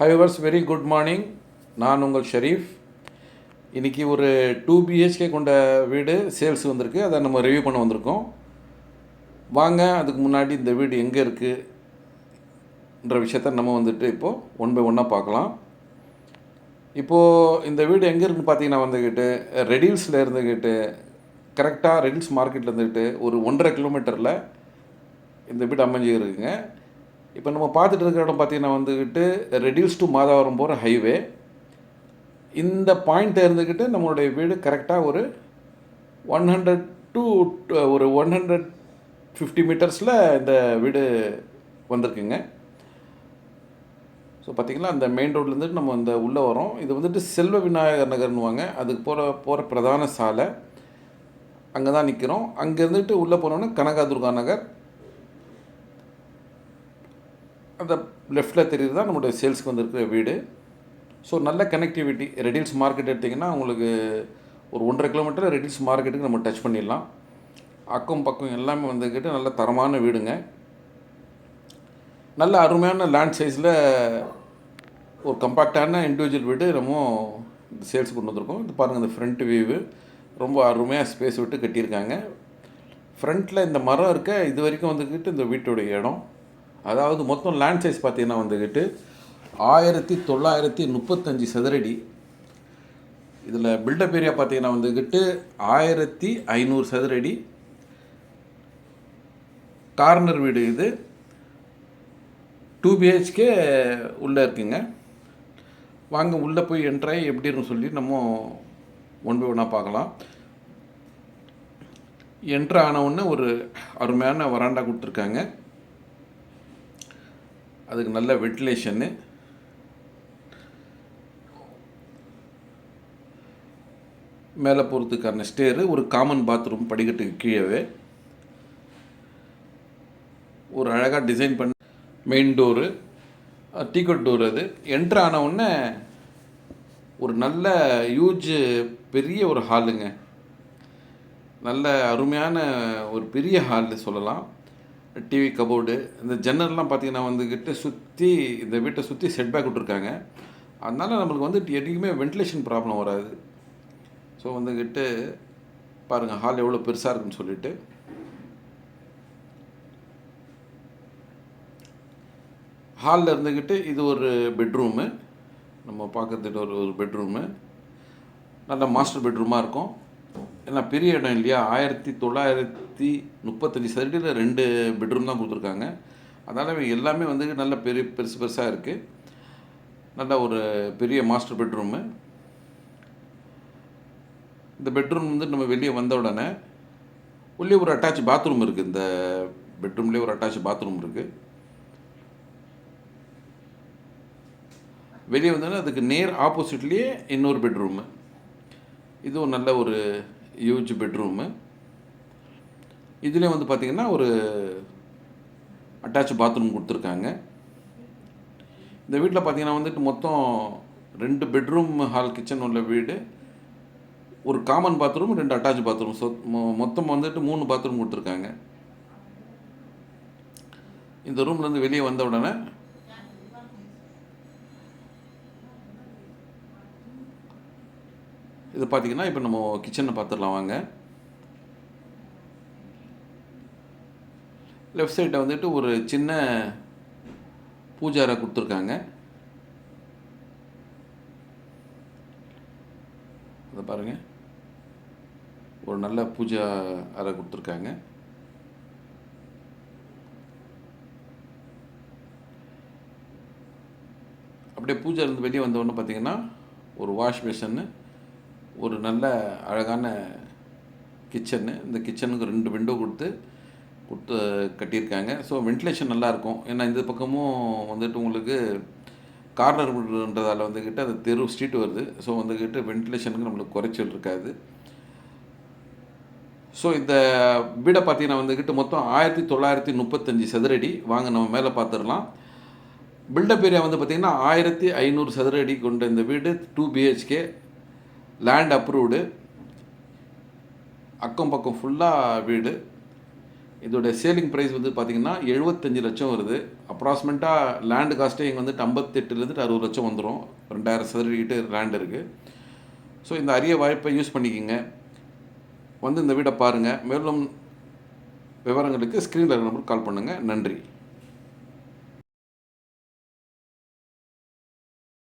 ஹைவர்ஸ் very good morning நான் உங்கள் ஷெரீஃப். இன்றைக்கி ஒரு டூ பிஹெச்கே கொண்ட வீடு சேல்ஸ் வந்திருக்கு. அதை நம்ம ரிவ்யூ பண்ண வந்திருக்கோம். வாங்க அதுக்கு முன்னாடி இந்த வீடு எங்கே இருக்குன்ற விஷயத்த நம்ம வந்துட்டு இப்போது ஒன் பை ஒன்னாக பார்க்கலாம். இப்போது இந்த வீடு எங்கே இருக்குன்னு பார்த்தீங்கன்னா வந்துக்கிட்டு ரெடில்ஸில் இருந்துக்கிட்டு கரெக்டாக ரெடில்ஸ் மார்க்கெட்டில் இருந்துக்கிட்டு ஒரு ஒன்றரை கிலோமீட்டரில் இந்த வீடு அமைஞ்சு இருக்குங்க இப்போ நம்ம பார்த்துட்டு இருக்கிற இடம் பார்த்தீங்கன்னா வந்துக்கிட்டு ரெடியூஸ் டு மாதாவரம் போகிற ஹைவே இந்த பாயிண்ட் இருந்துக்கிட்டு நம்மளுடைய வீடு கரெக்டாக ஒரு ஒன் ஹண்ட்ரட் டு ஒரு ஒன் ஹண்ட்ரட் ஃபிஃப்டி மீட்டர்ஸில் இந்த வீடு வந்திருக்குங்க. ஸோ பார்த்திங்கன்னா அந்த மெயின் ரோட்லேருந்து நம்ம இந்த உள்ளே வரோம். இது வந்துட்டு செல்வ விநாயகர் நகர்னுவாங்க அதுக்கு போகிற போகிற பிரதான சாலை. அங்கே தான் நிற்கிறோம் அங்கே இருந்துட்டு உள்ளே போனோன்னா கனகாதுர்கா நகர். அந்த லெஃப்ட்டில் தெரியுது தான் நம்மளுடைய சேல்ஸ்க்கு வந்திருக்கிற வீடு. ஸோ நல்ல கனெக்டிவிட்டி ரெடில்ஸ் மார்க்கெட் எடுத்திங்கன்னா உங்களுக்கு ஒரு ஒன்றரை கிலோமீட்டர் ரெடில்ஸ் மார்க்கெட்டுக்கு நம்ம டச் பண்ணிடலாம். அக்கம் பக்கம் எல்லாமே வந்துக்கிட்டு நல்ல தரமான வீடுங்க. நல்ல அருமையான லேண்ட் சைஸில் ஒரு கம்பாக்டான இண்டிவிஜுவல் வீடு நம்ம சேல்ஸ் கொண்டு வந்திருக்கோம். இது பாருங்கள் இந்த ஃப்ரண்ட் வியூவு ரொம்ப அருமையாக ஸ்பேஸ் விட்டு கட்டியிருக்காங்க. ஃப்ரண்ட்டில் இந்த மரம் இருக்க இது வரைக்கும் வந்துக்கிட்டு இந்த வீட்டுடைய இடம். அதாவது மொத்தம் லேண்ட் சைஸ் பார்த்தீங்கன்னா வந்துக்கிட்டு ஆயிரத்தி தொள்ளாயிரத்தி முப்பத்தஞ்சு சதுரடி. இதில் பில்டப் ஏரியா பார்த்தீங்கன்னா வந்துக்கிட்டு ஆயிரத்தி ஐநூறு சதுரடி. கார்னர் வீடு இது. டூ பிஹெச்கே உள்ளே இருக்குங்க. வாங்க உள்ளே போய் என்ட்ராய் எப்படின்னு சொல்லி நம்ம ஒன் பை ஒன்னாக பார்க்கலாம். என்ட்ரு ஆன உடனே ஒரு அருமையான வராண்டா கொடுத்துருக்காங்க. அதுக்கு நல்ல வென்டிலேஷன்னு மேலே போகிறதுக்கான ஸ்டேரு ஒரு காமன் பாத்ரூம் படிக்கட்டுக்கு கீழே ஒரு அழகாக டிசைன் பண்ண மெயின் டோரு டீக்கட் டோர் அது. என்ட்ரு ஆனவுடனே ஒரு நல்ல ஹியூஜ் பெரிய ஒரு ஹாலுங்க நல்ல அருமையான ஒரு பெரிய ஹால் சொல்லலாம். டிவி கபோர்டு இந்த ஜன்னல்லாம் பார்த்தீங்கன்னா வந்துக்கிட்டு சுற்றி இந்த வீட்டை சுற்றி செட் பேக் விட்ருக்காங்க அதனால் நம்மளுக்கு வந்து என்றைக்குமே வென்டிலேஷன் ப்ராப்ளம் வராது. ஸோ வந்துக்கிட்டு பாருங்கள் ஹால் எவ்வளோ பெருசாக இருக்குன்னு சொல்லிட்டு. ஹாலில் இருந்துக்கிட்டு இது ஒரு பெட்ரூமு நம்ம பார்க்கறதுக்கு ஒரு ஒரு பெட்ரூமு நல்ல மாஸ்டர் பெட்ரூமாக இருக்கும். ஏன்னா பெரிய இடம் இல்லையா? ஆயிரத்தி தொள்ளாயிரத்தி முப்பத்தஞ்சு சதுரடியில் ரெண்டு பெட்ரூம் தான் கொடுத்துருக்காங்க. அதனால் எல்லாமே வந்து நல்ல பெரிய பெருசு பெருசாக இருக்குது நல்ல ஒரு பெரிய மாஸ்டர் பெட்ரூமு இந்த பெட்ரூம் வந்து நம்ம வெளியே வந்த உடனே உள்ளே ஒரு அட்டாச் பாத்ரூம் இருக்குது இந்த பெட்ரூம்லேயே ஒரு அட்டாச் பாத்ரூம் இருக்குது வெளியே வந்தோடனே அதுக்கு நேர் ஆப்போசிட்லேயே இன்னொரு பெட்ரூமு இதுவும் நல்ல ஒரு ஹியூஜ் பெட்ரூமு இதுலேயும் வந்து பார்த்திங்கன்னா ஒரு அட்டாச் பாத்ரூம் கொடுத்துருக்காங்க. இந்த வீட்டில் பார்த்தீங்கன்னா வந்துட்டு மொத்தம் ரெண்டு பெட்ரூம் ஹால் கிச்சன் உள்ள வீடு ஒரு காமன் பாத்ரூம் ரெண்டு அட்டாச் பாத்ரூம் ஸோ மொத்தம் வந்துட்டு மூணு பாத்ரூம் கொடுத்துருக்காங்க. இந்த ரூம்லேருந்து வெளியே வந்த உடனே இது பார்த்தீங்கன்னா இப்போ நம்ம கிச்சனை பார்த்துடலாம் வாங்க. லெஃப்ட் சைடில் வந்துட்டு ஒரு சின்ன பூஜாரை கொடுத்துருக்காங்க. அதை பாருங்கள் ஒரு நல்ல பூஜா அறை கொடுத்துருக்காங்க. அப்படியே பூஜை இருந்து வெளியே வந்தவொடனே பார்த்தீங்கன்னா ஒரு வாஷ் பேஷன்னு ஒரு நல்ல அழகான கிச்சனு இந்த கிச்சனுக்கு ரெண்டு விண்டோ கொடுத்து கொடுத்து கட்டியிருக்காங்க. ஸோ வென்டிலேஷன் நல்லாயிருக்கும். ஏன்னா இந்த பக்கமும் வந்துட்டு உங்களுக்கு கார்னர்ன்றதால் வந்துக்கிட்டு அது தெரு ஸ்ட்ரீட் வருது. ஸோ வந்துக்கிட்டு வென்டிலேஷனுக்கு நம்மளுக்கு குறைச்சல் இருக்காது. ஸோ இந்த வீடை பார்த்தீங்கன்னா வந்துக்கிட்டு மொத்தம் ஆயிரத்தி தொள்ளாயிரத்தி முப்பத்தஞ்சு சதுரடி. வாங்க நம்ம மேலே பார்த்துடலாம். பில்டப் ஏரியா வந்து பார்த்திங்கன்னா ஆயிரத்தி ஐநூறு சதுரடி கொண்ட இந்த வீடு டூ பிஹெச்கே லேண்ட் அப்ரூவ்டு அக்கம் பக்கம் ஃபுல்லாக வீடு. இதோட சேலிங் ப்ரைஸ் வந்து பார்த்திங்கன்னா எழுபத்தஞ்சு லட்சம் வருது. அப்ராக்சிமேட்டாக லேண்டு காஸ்ட்டே இங்கே வந்துட்டு ஐம்பத்தெட்டுலேருந்து அறுபது லட்சம் வந்துடும் ரெண்டாயிரம் சதுரடிக்கிட்டு லேண்ட் இருக்குது ஸோ இந்த அரிய வாய்ப்பை யூஸ் பண்ணிக்கோங்க. வந்து இந்த வீடை பாருங்கள் மேலும் விவரங்களுக்கு ஸ்க்ரீனில் நம்பருக்கு கால் பண்ணுங்கள் நன்றி.